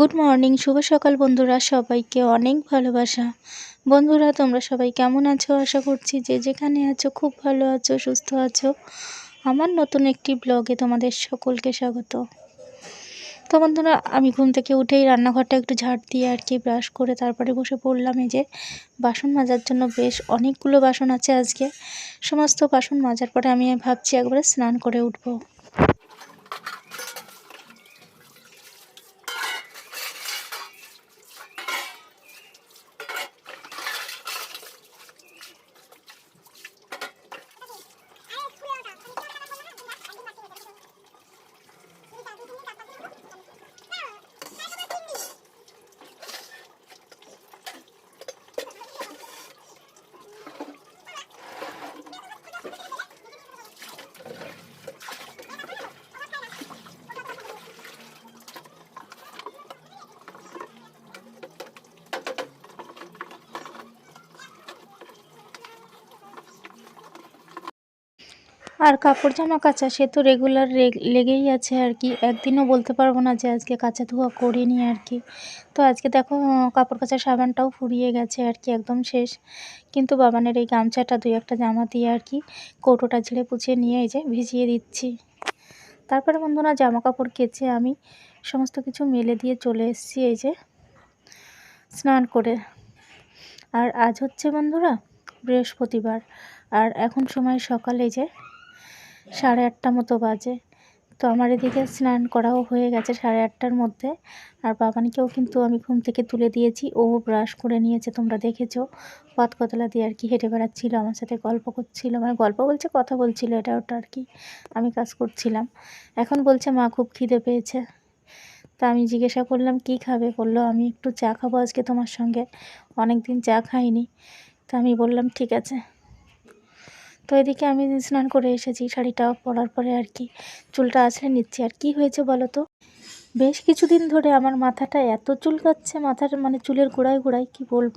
Good morning শুভ সকাল বন্ধুরা, সবাইকে অনেক ভালোবাসা। বন্ধুরা, তোমরা সবাই কেমন আছো? আশা করছি যে যেখানে আছো, খুব ভালো আছো, সুস্থ আছো। আমার নতুন একটি ব্লগে তোমাদের সকলকে স্বাগত। তো বন্ধুরা, আমি ঘুম থেকে উঠেই রান্নাঘরটা একটু ঝাড় দিয়ে আর কি ব্রাশ করে তারপরে বসে পড়লাম। এই যে বাসন মাজার জন্য বেশ অনেকগুলো বাসন আছে আজকে। সমস্ত বাসন মাজার পরে আমি ভাবছি একবারে স্নান করে উঠবো। আর কাপড় জামা কাচা, সে তো রেগুলার লেগেই আছে আর কি। একদিনও বলতে পারব না যে আজকে কাচা ধোয়া করিনি আর কি। তো আজকে দেখো, কাপড় কাচার সাবানটাও ফুরিয়ে গেছে আর কি, একদম শেষ। কিন্তু বাবানের এই গামছাটা, দুই একটা জামা দিয়ে আর কি কৌটোটা ঝেড়ে পুছিয়ে নিয়ে এই যে ভিজিয়ে দিচ্ছি। তারপরে বন্ধুরা জামা কাপড় কেচে আমি সমস্ত কিছু মেলে দিয়ে চলে এসেছি এই যে স্নান করে। আর আজ হচ্ছে বন্ধুরা বৃহস্পতিবার। আর এখন সময় সকালে যে সাড়ে আটটা মতো বাজে। তো আমার এদিকে স্নান করাও হয়ে গেছে সাড়ে আটটার মধ্যে। আর বাবানকেও কিন্তু আমি ঘুম থেকে তুলে দিয়েছি। ও ব্রাশ করে নিয়েছে, তোমরা দেখেছ। পথ কতলা দিয়ে আর কি হেঁটে বেড়াচ্ছিলো, আমার সাথে গল্প করছিল। মানে গল্প বলছে, কথা বলছিল, এটা ওটা আর কি আমি কাজ করছিলাম। এখন বলছে, মা, খুব খিদে পেয়েছে। তা আমি জিজ্ঞাসা করলাম, কি খাবে? বলল, আমি একটু চা খাব আজকে তোমার সঙ্গে। অনেক দিন চা খাইনি। তা আমি বললাম, ঠিক আছে। তো এদিকে আমি স্নান করে এসেছি শাড়িটা পরার পরে আর কি। চুলটা আসলে নিচ্ছি। আর কি হয়েছে বলো তো? বেশ কিছুদিন ধরে আমার মাথাটা এত চুলকাচ্ছে মাথার মানে চুলের গোড়ায় গোড়ায় কি বলব?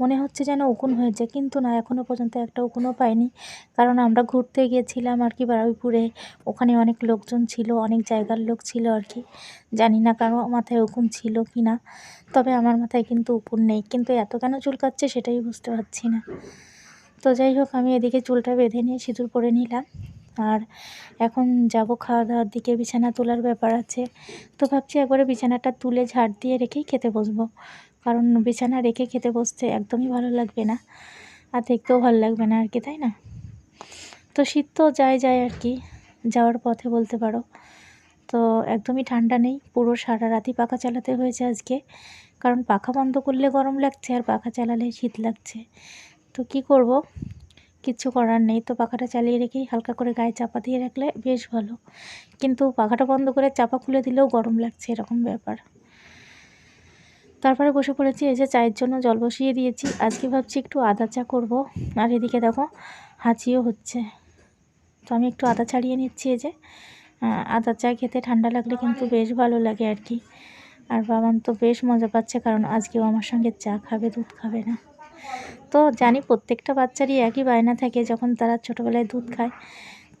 মনে হচ্ছে যেন উকুন হয়েছে, কিন্তু না এখনও পর্যন্ত একটা উকুনও পাইনি। কারণ আমরা ঘুরতে গিয়েছিলাম আর কি বারুইপুরে। ওখানে অনেক লোকজন ছিল, অনেক জায়গার লোক ছিল আর কি। জানি না কারও মাথায় উকুন ছিল কি না। তবে আমার মাথায় কিন্তু উকুন নেই। কিন্তু এত কেন চুলকাচ্ছে সেটাই বুঝতে পারছি না। তো যাই হোক, আমি এদিকে চুলটা বেঁধে নিয়ে সিঁদুর পরে নিলাম। আর এখন যাব খাওয়া দাওয়ার দিকে, বিছানা তোলার ব্যাপার আছে। তো ভাবছি একবারে বিছানাটা তুলে ঝাড় দিয়ে রেখেই খেতে বসবো। কারণ বিছানা রেখে খেতে বসতে একদমই ভালো লাগবে না। আর দেখতেও ভালো লাগবে না আর কি, তাই না? তো শীত তো যায় যায় আর কি, যাওয়ার পথে বলতে পারো। তো একদমই ঠান্ডা নেই, পুরো সারা রাতি পাখা চালাতে হয়েছে আজকে। কারণ পাখা বন্ধ করলে গরম লাগছে আর পাখা চালালে শীত লাগছে। তো কি করব? কিচ্ছু করার নেই। তো পাখাটা চালিয়ে রেখেই হালকা করে গায়ে চাপা দিয়ে রাখলে বেশ ভালো। কিন্তু পাখাটা বন্ধ করে চাপা খুলে দিলেও গরম লাগছে, এরকম ব্যাপার। তারপরে বসে পড়েছি, এই যে চায়ের জন্য জল বসিয়ে দিয়েছি। আজকে ভাবছি একটু আদা চা করব। আর এদিকে দেখো, হাঁচিও হচ্ছে। তো আমি একটু আদা ছাড়িয়ে নিচ্ছি, এই যে। আদা চা খেতে ঠান্ডা লাগলে কিন্তু বেশ ভালো লাগে আর কি। আর বাবান তো বেশ মজা পাচ্ছে, কারণ আজকেও আমার সঙ্গে চা খাবে, দুধ খাবে না। তো জানি প্রত্যেকটা বাচ্চারই একই বায়না থাকে যখন তারা ছোটোবেলায় দুধ খায়।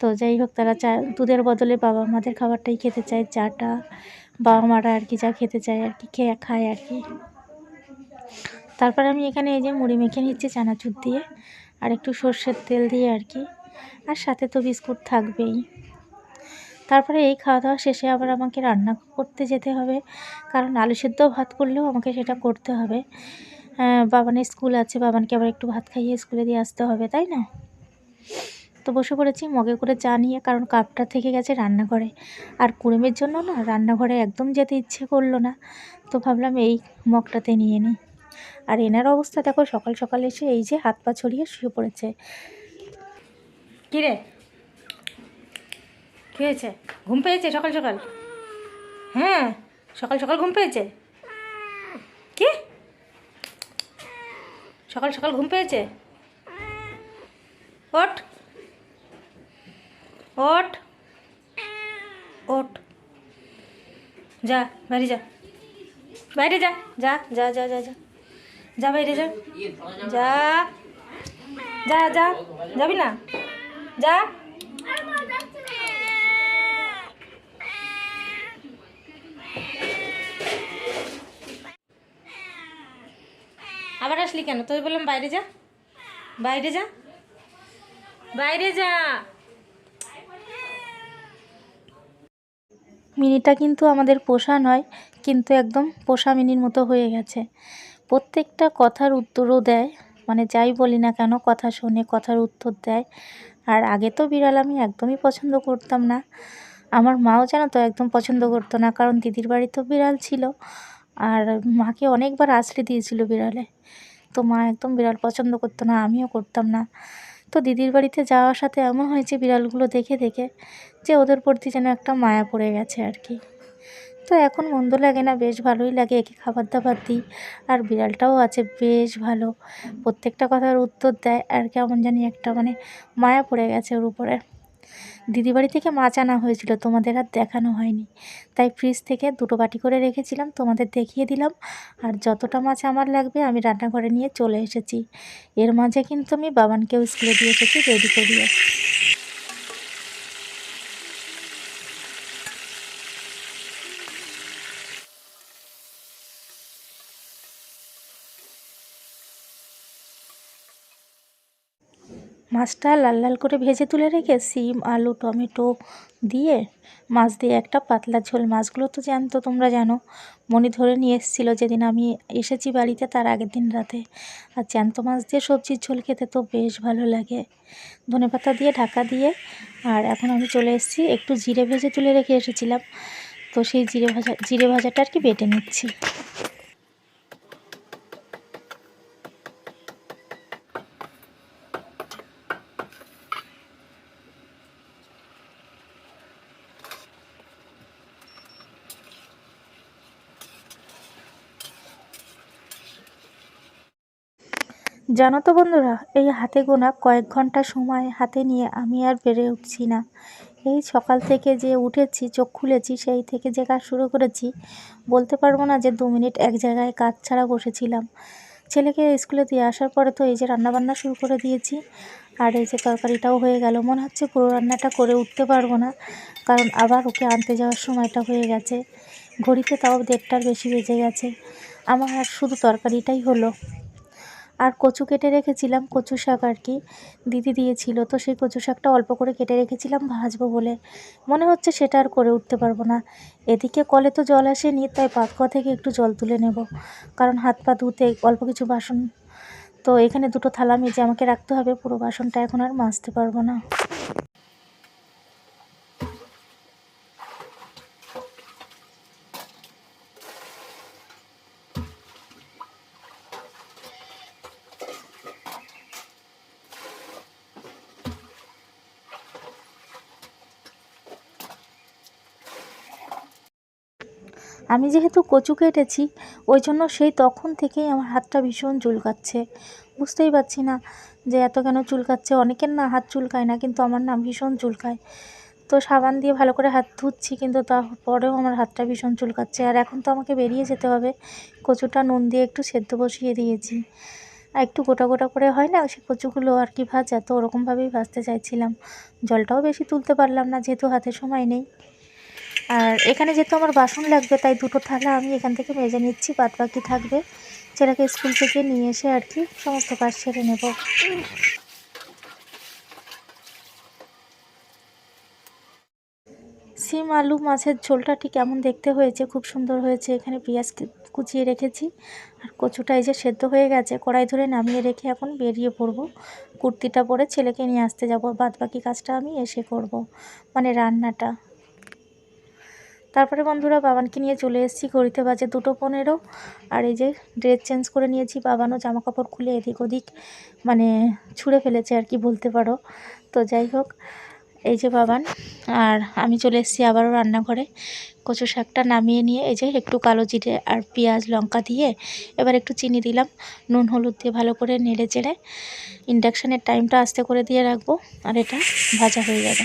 তো যাই হোক, তারা চা, দুধের বদলে বাবা মাদের খাবারটাই খেতে চায়, চাটা, বাবা মারা আর কি যা খেতে চায় আর কি, খেয়ে খায় আর কি। তারপর আমি এখানে এই যে মুড়ি মেখে নিচ্ছি চানাচুর দিয়ে আর একটু সর্ষের তেল দিয়ে আর কি। আর সাথে তো বিস্কুট থাকবেই। তারপরে এই খাওয়া দাওয়া শেষে আবার আমাকে রান্না করতে যেতে হবে, কারণ আলু সেদ্ধ ভাত করলেও আমাকে সেটা করতে হবে। বাবানের স্কুল আছে, বাবানকে আবার একটু ভাত খাইয়ে স্কুলে দিয়ে আসতে হবে, তাই না? তো বসে পড়েছি, মগে করে চা নিয়ে, কারণ কাপটা থেকে গেছে রান্নাঘরে। আর কুড়েমের জন্য না, রান্নাঘরে একদম যেতে ইচ্ছে করল না, তো ভাবলাম এই মগটাতে নিয়ে নিই। আর এনার অবস্থা দেখো, সকাল সকাল এসে এই যে হাত পা ছড়িয়ে শুয়ে পড়েছে। কিরে? কী হয়েছে? ঘুম পেয়েছে সকাল সকাল? হ্যাঁ সকাল সকাল ঘুম পেয়েছে কি সকাল সকাল ঘুম পেয়েছে? ওট ওট ওট যা, বাইরে যা। বাইরে যা যা যা যা যা যা। যা, বাইরে যা। যা। যা যা। যাবি না? যা। আসলি কেন? তোর বললাম বাইরে যা। বাইরে যা। বাইরে যা। মিনিটা কিন্তু আমাদের পোষা নয়, কিন্তু একদম পোষা মিনির মতো হয়ে গেছে। প্রত্যেকটা কথার উত্তরও দেয় মানে যাই বলি না কেন কথা শোনে কথার উত্তর দেয়। আর আগে তো বিড়াল আমি একদমই পছন্দ করতাম না। আমার মাও জানো তো একদম পছন্দ করতো না, কারণ দিদির বাড়ি তো বিড়াল ছিল। আর মাকে অনেকবার আশ্রয় দিয়েছিল বিড়ালে। তো মা একদম বিড়াল পছন্দ করতো না, আমিও করতাম না। তো দিদির বাড়িতে যাওয়ার সাথে এমন হয়েছে বিড়ালগুলো দেখে দেখে যে ওদের প্রতি যেন একটা মায়া পড়ে গেছে আর কি। তো এখন মন্দ লাগে না, বেশ ভালোই লাগে একে খাবার দাবার দিই। আর বিড়ালটাও আছে, বেশ ভালো। প্রত্যেকটা কথার উত্তর দেয়, আর কেমন জানি একটা মানে মায়া পড়ে গেছে ওর উপরে। দিদি বাড়ি থেকে মাছ আনা হয়েছিল, তোমাদের আর দেখানো হয়নি। তাই ফ্রিজ থেকে দুটো বাটি করে রেখেছিলাম, তোমাদের দেখিয়ে দিলাম। আর যতটা মাছ আমার লাগবে, আমি রান্নাঘরে নিয়ে চলে এসেছি। এর মাঝে কিন্তু আমি বাবানকেও স্কুলে দিয়ে এসেছি রেডি করিয়ে। মাছটা লাল লাল করে ভেজে তুলে রেখে সিম, আলু, টমেটো দিয়ে মাছ দিয়ে একটা পাতলা ঝোল। মাছগুলো তো জানতো তোমরা জানো। মনি ধরে নিয়ে এসেছিল যেদিন আমি এসেছি বাড়িতে তার আগের দিন রাতে। আর জ্যান্ত মাছ দিয়ে সবজির ঝোল খেতে তো বেশ ভালো লাগে। ধনেপাতা দিয়ে ঢাকা দিয়ে আর এখন আমি চলে এসেছি, একটু জিরে ভেজে তুলে রেখে এসেছিলাম। তো সেই জিরে ভাজা, জিরে ভাজাটা আর কি বেটে নিচ্ছি। জানো তো বন্ধুরা, এই হাতে গোনা কয়েক ঘণ্টা সময় হাতে নিয়ে আমি আর বেড়ে উঠছি না। এই সকাল থেকে যে উঠেছি, চোখ খুলেছি, সেই থেকে যে কাজ শুরু করেছি, বলতে পারব না যে দু মিনিট এক জায়গায় কাজ ছাড়া বসেছিলাম। ছেলেকে স্কুলে দিয়ে আসার পরে তো এই যে রান্নাবান্না শুরু করে দিয়েছি, আর এই যে তরকারিটাও হয়ে গেল। মনে হচ্ছে পুরো রান্নাটা করে উঠতে পারব না, কারণ আবার ওকে আনতে যাওয়ার সময়টা হয়ে গেছে। ঘড়িতে তাও দেড়টার বেশি বেজে গেছে। আমার শুধু তরকারিটাই হলো। আর কচু কেটে রেখেছিলাম, কচু শাক আর কি। দিদি দিয়েছিল তো সেই কচু শাকটা অল্প করে কেটে রেখেছিলাম, ভাজবো বলে। মনে হচ্ছে সেটা আর করে উঠতে পারব না। এদিকে কলে তো জল আসেনি, তাই পাতকুয়া থেকে একটু জল তুলে নেব। কারণ হাত পা ধুতে অল্প কিছু বাসন, তো এখানে দুটো থালা মেজে আমাকে রাখতে হবে, পুরো বাসনটা এখন আর মাজতে পারব না। আমি যেহেতু কচু কেটেছি, ওই জন্য সেই তখন থেকেই আমার হাতটা ভীষণ চুলকাচ্ছে। বুঝতেই পারছি না যে এত কেন চুলকাচ্ছে। অনেকের না হাত চুলকায় না, কিন্তু আমার না ভীষণ চুলকায়। তো সাবান দিয়ে ভালো করে হাত ধুচ্ছি, কিন্তু তারপরেও আমার হাতটা ভীষণ চুলকাচ্ছে। আর এখন তো আমাকে বেরিয়ে যেতে হবে। কচুটা নুন দিয়ে একটু সেদ্ধ বসিয়ে দিয়েছি। আর একটু গোটা গোটা করে হয় না, সে কচুগুলো আর কি ভাজা, তো ওরকমভাবেই ভাজতে চাইছিলাম। জলটাও বেশি তুলতে পারলাম না, যেহেতু হাতে সময় নেই। আর এখানে যেহেতু আমার বাসন লাগবে, তাই দুটো থালা আমি এখান থেকে মেজে নিচ্ছি বাদ বাকি থাকবে। ছেলেকে স্কুল থেকে নিয়ে এসে আর কি সমস্ত কাজ সেরে নেব। সিম, আলু, মাছের ঝোলটা ঠিক কেমন দেখতে হয়েছে, খুব সুন্দর হয়েছে। এখানে পেঁয়াজ কুচিয়ে রেখেছি। আর কচুটা এই যে সেদ্ধ হয়ে গেছে, কড়াই ধরে নামিয়ে রেখে এখন বেরিয়ে পড়ব। কুর্তিটা পরে ছেলেকে নিয়ে আসতে যাব বাদ বাকি কাজটা আমি এসে করব মানে রান্নাটা। তারপরে বন্ধুরা বাবানকে নিয়ে চলে এসেছি ঘড়িতে বাজে দুটো পনেরো। আর এই যে ড্রেস চেঞ্জ করে নিয়েছি, বাবানও জামা কাপড় খুলে এদিক ওদিক মানে ছুঁড়ে ফেলেছে আর কি বলতে পারো। তো যাই হোক, এই যে বাবান, আর আমি চলে এসেছি আবারও রান্নাঘরে। কচু শাকটা নামিয়ে নিয়ে, এই যে একটু কালো জিরে আর পেঁয়াজ লঙ্কা দিয়ে এবার একটু চিনি দিলাম, নুন হলুদ দিয়ে ভালো করে নেড়ে চেড়ে ইন্ডাকশানের টাইমটা আস্তে করে দিয়ে রাখব, আর এটা ভাজা হয়ে যাবে।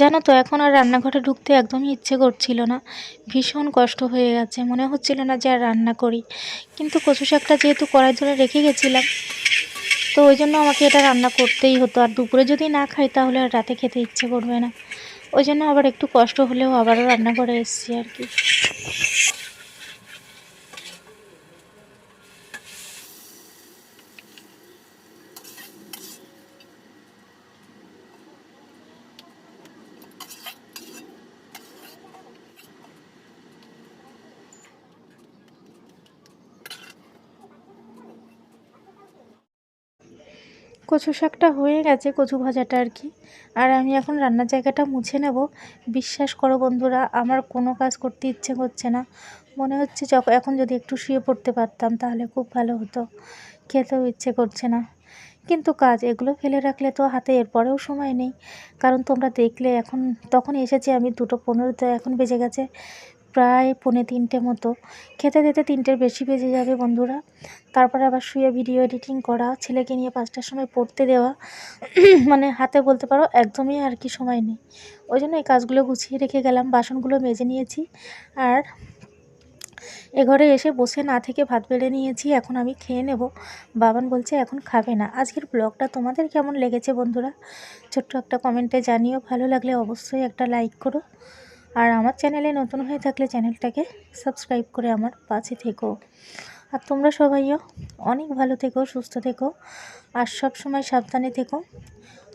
জানো তো, এখন আর রান্নাঘরে ঢুকতে একদমই ইচ্ছে করছিল না। ভীষণ কষ্ট হয়ে গেছে, মনে হচ্ছিল না যে আর রান্না করি। কিন্তু কচু শাকটা যেহেতু কড়াই ধরে রেখে গেছিলাম, তো ওই জন্য আমাকে এটা রান্না করতেই হতো। আর দুপুরে যদি না খাই, তাহলে আর রাতে খেতে ইচ্ছে করবে না। ওই জন্য আবার একটু কষ্ট হলেও আবারও রান্না করে এসেছি আর কি। কচু শাকটা হয়ে গেছে, কচু ভাজাটা আর কি। আর আমি এখন রান্নার জায়গাটা মুছে নেব। বিশ্বাস করো বন্ধুরা, আমার কোনো কাজ করতে ইচ্ছে করছে না। মনে হচ্ছে যখন এখন যদি একটু শুয়ে পড়তে পারতাম তাহলে খুব ভালো হতো। খেতেও ইচ্ছে করছে না। কিন্তু কাজ, এগুলো ফেলে রাখলে তো হাতে এরপরেও সময় নেই। কারণ তোমরা দেখলে এখন তখন এসেছি আমি, দুটো পনেরোতে এখন বেজে গেছে। প্রায় পৌনে তিনটে মতো। খেতে খেতে তিনটের বেশি বেজে যাবে বন্ধুরা। তারপরে আবার শুয়ে ভিডিও এডিটিং করা, ছেলেকে নিয়ে পাঁচটার সময় পড়তে দেওয়া। মানে হাতে বলতে পারো একদমই আর কি সময় নেই। ওই জন্য এই কাজগুলো গুছিয়ে রেখে গেলাম, বাসনগুলো মেজে নিয়েছি। আর এ ঘরে এসে বসে না থেকে ভাত বেড়ে নিয়েছি, এখন আমি খেয়ে নেব। বাবান বলছে এখন খাবে না। আজকের ব্লগটা তোমাদের কেমন লেগেছে বন্ধুরা? ছোট্ট একটা কমেন্টে জানিও, ভালো লাগলে অবশ্যই একটা লাইক করো। আর আমার চ্যানেলে নতুন হয়ে থাকলে চ্যানেলটাকে সাবস্ক্রাইব করে আমার পাশে থেকো। আর তোমরা সবাইও অনেক ভালো থেকো, সুস্থ থেকো আর সব সময় সাবধানে থেকো।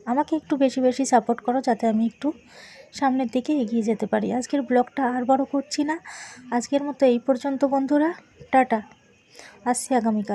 আমাকে একটু বেশি বেশি সাপোর্ট করো যাতে আমি একটু সামনের দিকে এগিয়ে যেতে পারি। আজকের ব্লগটা আর বড় করছি না। আজকের মতো এই পর্যন্ত বন্ধুরা। টাটা। আসছি আগামীকাল।